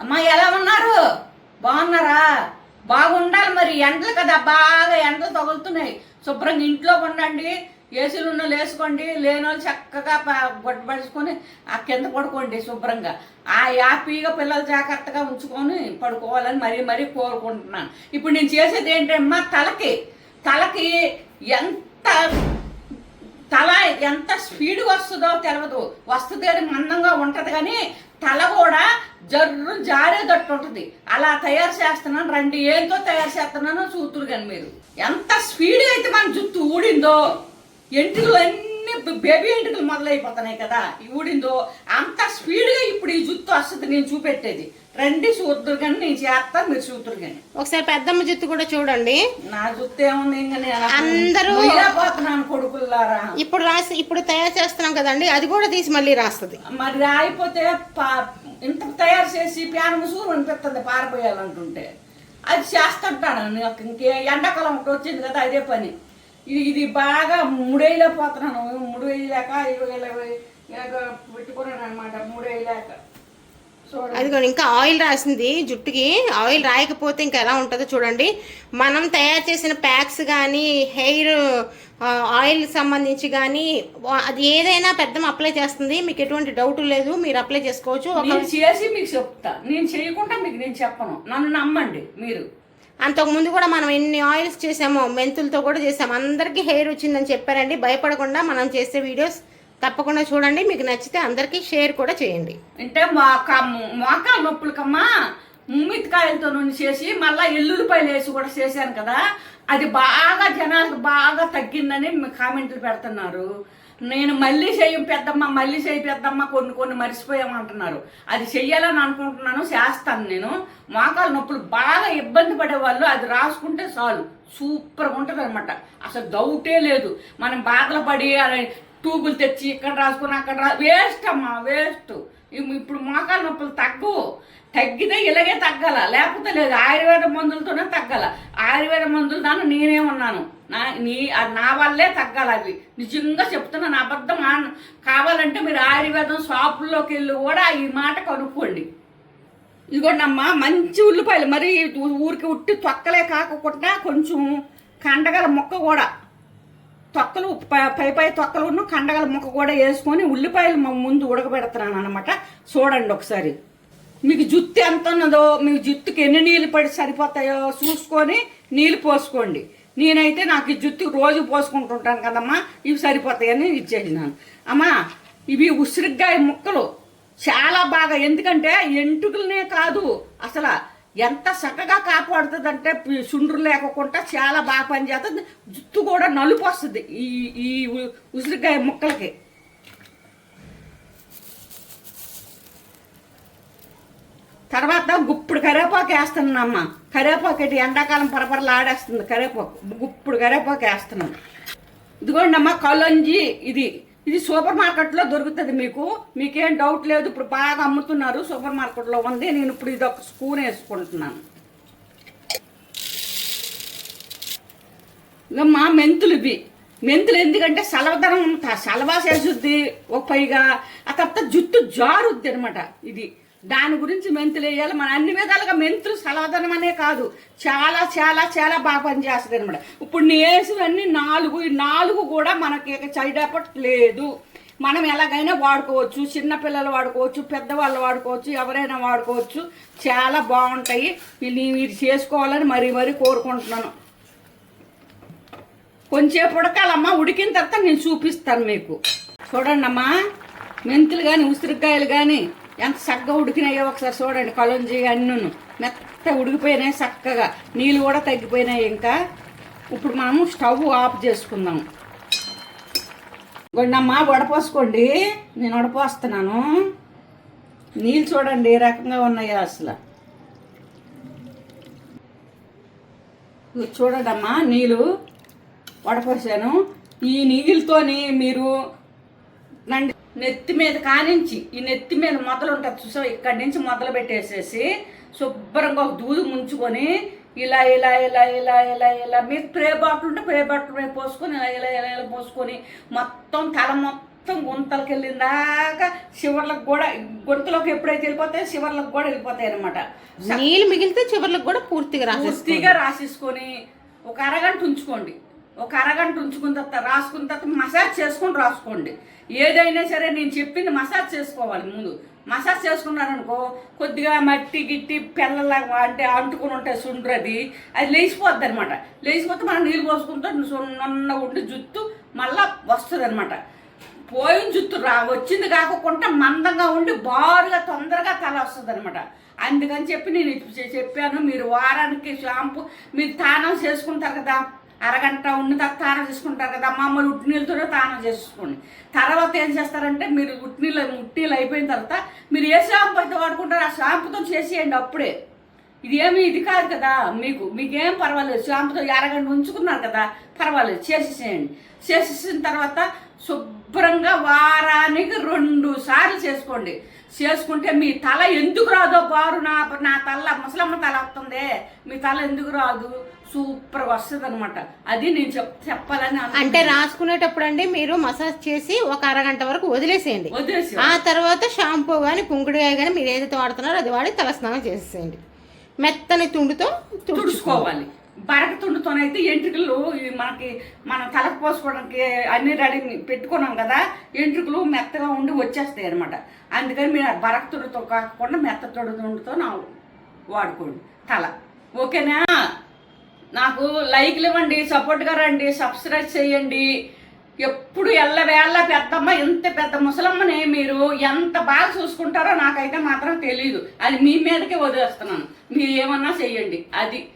అమ్మా ఎలా ఉన్నారు? బాగున్నారా? బాగుండాలి మరి. ఎండలు కదా బాగా ఎండలు తగులుతున్నాయి. శుభ్రంగా ఇంట్లో ఉండండి. ఏసీలు ఉన్న వేసుకోండి. లేని వాళ్ళు చక్కగా గొట్టబడుచుకొని ఆ కింద పడుకోండి శుభ్రంగా. ఆ హ్యాపీగా పిల్లలు జాగ్రత్తగా ఉంచుకొని పడుకోవాలని మరీ మరీ కోరుకుంటున్నాను. ఇప్పుడు నేను చేసేది ఏంటమ్మా తలకి. తలకి ఎంత తల ఎంత స్పీడ్ వస్తుందో తెలియదు వస్తుంది అది మందంగా ఉంటుంది కానీ తల కూడా జర్రు జారేదట్టు ఉంటుంది. అలా తయారు చేస్తున్నాను రెండు ఏంతో తయారు చేస్తున్నాను చూతురు కానీ మీరు. ఎంత స్పీడ్ అయితే మన జుట్టు ఊడిందో. ఎంటులు అన్ని బేబీ ఎంటుకలు మొదలైపోతున్నాయి కదా. ఈ ఊడిందో అంత స్పీడ్గా ఇప్పుడు ఈ జుట్టు వస్తుంది నేను చూపెట్టేది. రండి చూతురు కానీ నేను చేస్తాను మీరు చూతురు కానీ ఒకసారి పెద్దమ్మ జుత్తు కూడా చూడండి. నా జుట్టు ఏముంది అందరూ- పోతున్నాను కొడుకుల్లారా. ఇప్పుడు రాసి ఇప్పుడు తయారు చేస్తున్నాం కదండి అది కూడా తీసి మళ్ళీ రాస్తుంది. మరి రాయిపోతే ఇంత తయారు చేసి ప్యాన సూరు అనిపిస్తుంది పారిపోయాలంటుంటే అది చేస్తుంటాను ఇంకే ఎండాకాలం ఒకటి వచ్చింది కదా అదే పని. ఇది ఇది బాగా ముడేయలే పోతున్నాను. ఇలా పెట్టుకున్నాను అనమాట చూడండి. అదిగో ఇంకా ఆయిల్ రాసింది జుట్టుకి. ఆయిల్ రాయకపోతే ఇంకా ఎలా ఉంటుందో చూడండి. మనం తయారు చేసిన ప్యాక్స్ కానీ హెయిర్ ఆయిల్ సంబంధించి కానీ అది ఏదైనా పెద్దమ్మ అప్లై చేస్తుంది. మీకు ఎటువంటి డౌట్ లేదు మీరు అప్లై చేసుకోవచ్చు. చేసి మీకు చెప్తా. నేను చేయకుండా మీకు నేను చెప్పను. నన్ను నమ్మండి మీరు. అంతకు ముందు కూడా మనం ఎన్ని ఆయిల్స్ చేసామో మెంతులతో కూడా చేసాము అందరికీ హెయిర్ వచ్చిందని చెప్పారండి. భయపడకుండా మనం చేసే వీడియోస్ తప్పకుండా చూడండి. మీకు నచ్చితే అందరికీ షేర్ కూడా చేయండి. అంటే మోకాలు నొప్పులు నొప్పులకమ్మా. ముమ్మితికాయలతో నూనె చేసి మళ్ళీ ఎల్లుల్లిపాయలు వేసి కూడా చేశాను కదా. అది బాగా జనాలకు బాగా తగ్గిందని కామెంట్లు పెడుతున్నారు. నేను మళ్ళీ చేయం పెద్దమ్మ మళ్ళీ చెయ్యి పెద్దమ్మ కొన్ని కొన్ని మర్చిపోయామంటున్నారు. అది చెయ్యాలని అనుకుంటున్నాను చేస్తాను నేను. మోకాలు నొప్పులు బాగా ఇబ్బంది పడే వాళ్ళు అది రాసుకుంటే చాలు. సూపర్గా ఉంటుంది అనమాట అసలు డౌటే లేదు. మనం బాధలు పడి అలా ట్యూబులు తెచ్చి ఇక్కడ రాసుకుని అక్కడ రా వేస్ట్ అమ్మా వేస్ట్ ఇప్పుడు మోకాలు నొప్పులు తగ్గవు తగ్గితే ఇలాగే తగ్గాల. లేకపోతే లేదు ఆయుర్వేద మందులతోనే తగ్గాల. ఆయుర్వేద మందులు దాన్ని నేనే ఉన్నాను. నా నీ అది నా వల్లే తగ్గాలి అవి. నిజంగా చెప్తున్నాను అబద్ధం కావాలంటే మీరు ఆయుర్వేదం షాపుల్లోకి వెళ్ళి కూడా ఈ మాట కనుక్కోండి. ఇదిగోండమ్మా మంచి ఉల్లిపాయలు. మరి ఊరికి ఉట్టి తొక్కలే కాకుండా కొంచెం కండగల ముక్క కూడా. తొక్కలు ప- పై పై తొక్కలు కండగల ముక్క కూడా వేసుకొని ఉల్లిపాయలు ముందు ఉడకబెడుతున్నాను అనమాట చూడండి ఒకసారి. మీకు జుత్తు ఎంత ఉన్నదో మీకు జుత్తుకి ఎన్ని నీళ్ళు పడి సరిపోతాయో చూసుకొని నీళ్ళు పోసుకోండి. నేనైతే నాకు ఈ జుత్తు రోజు పోసుకుంటుంటాను కదమ్మా ఇవి సరిపోతాయని ఇచ్చేసినాను. అమ్మా ఇవి ఉసిరికాయ ముక్కలు చాలా బాగా ఎందుకంటే ఎంటుకలనే కాదు అసలు ఎంత చక్కగా కాపాడుతుంది అంటే సుండ్రు లేకుండా చాలా బాగా పనిచేస్తుంది. జుట్టు కూడా నలుపు వస్తుంది ఈ ఈ ఉసిరికాయ ముక్కలకి. తర్వాత గుప్పుడు కరివేపాకు వేస్తున్నానమ్మ. కరివేపాకు ఇటు ఎండాకాలం పరపరలు ఆడేస్తుంది కరివేపాకు. గుప్పుడు కరివేపాకు వేస్తున్నాను. ఇదిగోండి అమ్మ కలంజి ఇది. ఇది సూపర్ మార్కెట్లో దొరుకుతుంది మీకు. మీకేం డౌట్ లేదు. ఇప్పుడు బాగా అమ్ముతున్నారు. సూపర్ మార్కెట్లో ఉంది. నేను ఇప్పుడు ఇది ఒక స్పూన్ వేసుకుంటున్నాను. ఇదమ్మా మెంతులు ఇవి. మెంతులు ఎందుకంటే సలవదనం సలవా చేసుద్ది ఒక పైగా. ఆ తర్వాత జుట్టు జారుద్ది అనమాట ఇది దాని గురించి మెంతులు వేయాలి. మన అన్ని విధాలుగా మెంతులు సలాదనం అనే కాదు. చాలా చాలా చాలా బాగా పనిచేస్తుంది అనమాట ఇప్పుడు నేను వేసినవన్నీ నాలుగు ఈ నాలుగు కూడా మనకి సైడ్ ఎఫెక్ట్ లేదు. మనం ఎలాగైనా వాడుకోవచ్చు. చిన్నపిల్లలు వాడుకోవచ్చు పెద్దవాళ్ళు వాడుకోవచ్చు ఎవరైనా వాడుకోవచ్చు. చాలా బాగుంటాయి. మీరు చేసుకోవాలని మరీ మరీ కోరుకుంటున్నాను. కొంచెంసేపు ఉడకాలమ్మా. ఉడికిన తర్వాత నేను చూపిస్తాను మీకు. చూడండి అమ్మా మెంతులు కానీ ఉసిరికాయలు కానీ ఎంత చక్కగా ఉడికినాయో ఒకసారి చూడండి కలుంజి అన్నీ మెత్త ఉడికిపోయినాయి చక్కగా. నీళ్ళు కూడా తగ్గిపోయినాయి ఇంకా. ఇప్పుడు మనము స్టవ్ ఆఫ్ చేసుకుందాం. గొండమ్మా వడపోసుకోండి. నేను వడపోస్తున్నాను. నీళ్ళు చూడండి ఏ రకంగా ఉన్నాయో అసలు. చూడడమ్మా నీళ్ళు వడపోసాను. ఈ నీళ్ళతోని మీరు నండి నెత్తి మీద కానించి ఈ నెత్తి మీద మొదలు ఉంటుంది చూసా ఇక్కడి నుంచి మొదలు పెట్టేసేసి శుభ్రంగా ఒక దూది ముంచుకొని ఇలా ఇలా ఇలా ఇలా ఇలా ఇలా మీకు ప్రే బాటిల్ ఉంటే ప్రే బాటిల్ మీద పోసుకొని ఇలా ఇలా ఇలా ఇలా పోసుకొని మొత్తం తల మొత్తం గుంతలకు వెళ్ళిన దాకా చివర్లకు కూడా గుంతలోకి ఎప్పుడైతే వెళ్ళిపోతాయో చివర్లకు కూడా వెళ్ళిపోతాయి అనమాట నీళ్ళు మిగిలితే చివర్లకు కూడా పూర్తిగా పూర్తిగా రాసేసుకొని ఒక అరగంట ఉంచుకోండి. ఒక అరగంట ఉంచుకున్న తర్వాత రాసుకున్న తర్వాత మసాజ్ చేసుకొని రాసుకోండి. ఏదైనా సరే నేను చెప్పింది మసాజ్ చేసుకోవాలి ముందు. మసాజ్ చేసుకున్నారనుకో కొద్దిగా మట్టి గిట్టి పిల్లలాగా అంటే అంటుకుని ఉంటాయి సుండ్రు అది అది లేచిపోద్ది అనమాట లేచిపోతే మనం నీళ్ళు పోసుకుంటే సున్న ఉండి జుత్తు మళ్ళా వస్తుంది అనమాట పోయిన జుత్తు రా వచ్చింది కాకుండా మందంగా ఉండి బారుగా తొందరగా తల వస్తుంది అనమాట అందుకని చెప్పి నేను చెప్పాను మీరు వారానికి షాంపూ మీరు తానం చేసుకుంటారు కదా. అరగంట ఉన్న తర్వాత తానం చేసుకుంటారు కదా మామూలు ఉట్టి నీళ్ళతోనే తానం చేసుకోండి. తర్వాత ఏం చేస్తారంటే మీరు ఉట్టి నీళ్ళు ఉట్టి నీళ్ళు అయిపోయిన తర్వాత మీరు ఏ షాంపూ అయితే వాడుకుంటారో ఆ షాంపూతో చేసేయండి అప్పుడే. ఇది ఇది కాదు కదా. మీకు మీకేం పర్వాలేదు. షాంపుతో అరగంట ఉంచుకున్నారు కదా పర్వాలేదు. చేసేసేయండి. చేసేసిన తర్వాత శుభ్రంగా వారానికి రెండు సార్లు చేసుకోండి. చేసుకుంటే మీ తల ఎందుకు రాదో బారు నా నా తల ముసలమ్మ తల వస్తుంది. మీ తల ఎందుకు రాదు? సూపర్గా వస్తుంది అనమాట అది నేను చెప్ చెప్పాలని. అంటే రాసుకునేటప్పుడు అండి మీరు మసాజ్ చేసి ఒక అరగంట వరకు వదిలేసేయండి. వదిలేసి ఆ తర్వాత షాంపూ కానీ కుంకుడుగాయ కానీ మీరు ఏదైతే వాడుతున్నారో అది వాడి తలస్నానం చేసేసేయండి. మెత్తని తుండుతో తుడుచుకోవాలి. తుడుచుకోవాలి బరక ఎంట్రుకలు ఇవి మనకి మనం తలకు పోసుకోవడానికి అన్ని రెడీ పెట్టుకున్నాం కదా ఎంట్రుకలు మెత్తగా ఉండి వచ్చేస్తాయి అనమాట అందుకని మీరు బరక కాకుండా మెత్త తొడుతుండుతో నా వాడుకోండి తల. ఓకేనా? నాకు లైక్లు ఇవ్వండి సపోర్ట్గా రండి సబ్స్క్రైబ్ చేయండి. ఎప్పుడు ఎల్లవేళ్ళ పెద్దమ్మ ఇంత పెద్ద ముసలమ్మని మీరు ఎంత బాగా చూసుకుంటారో నాకైతే మాత్రం తెలియదు అది మీ మీదకే వదిలేస్తున్నాను. మీరు ఏమన్నా చెయ్యండి. అది.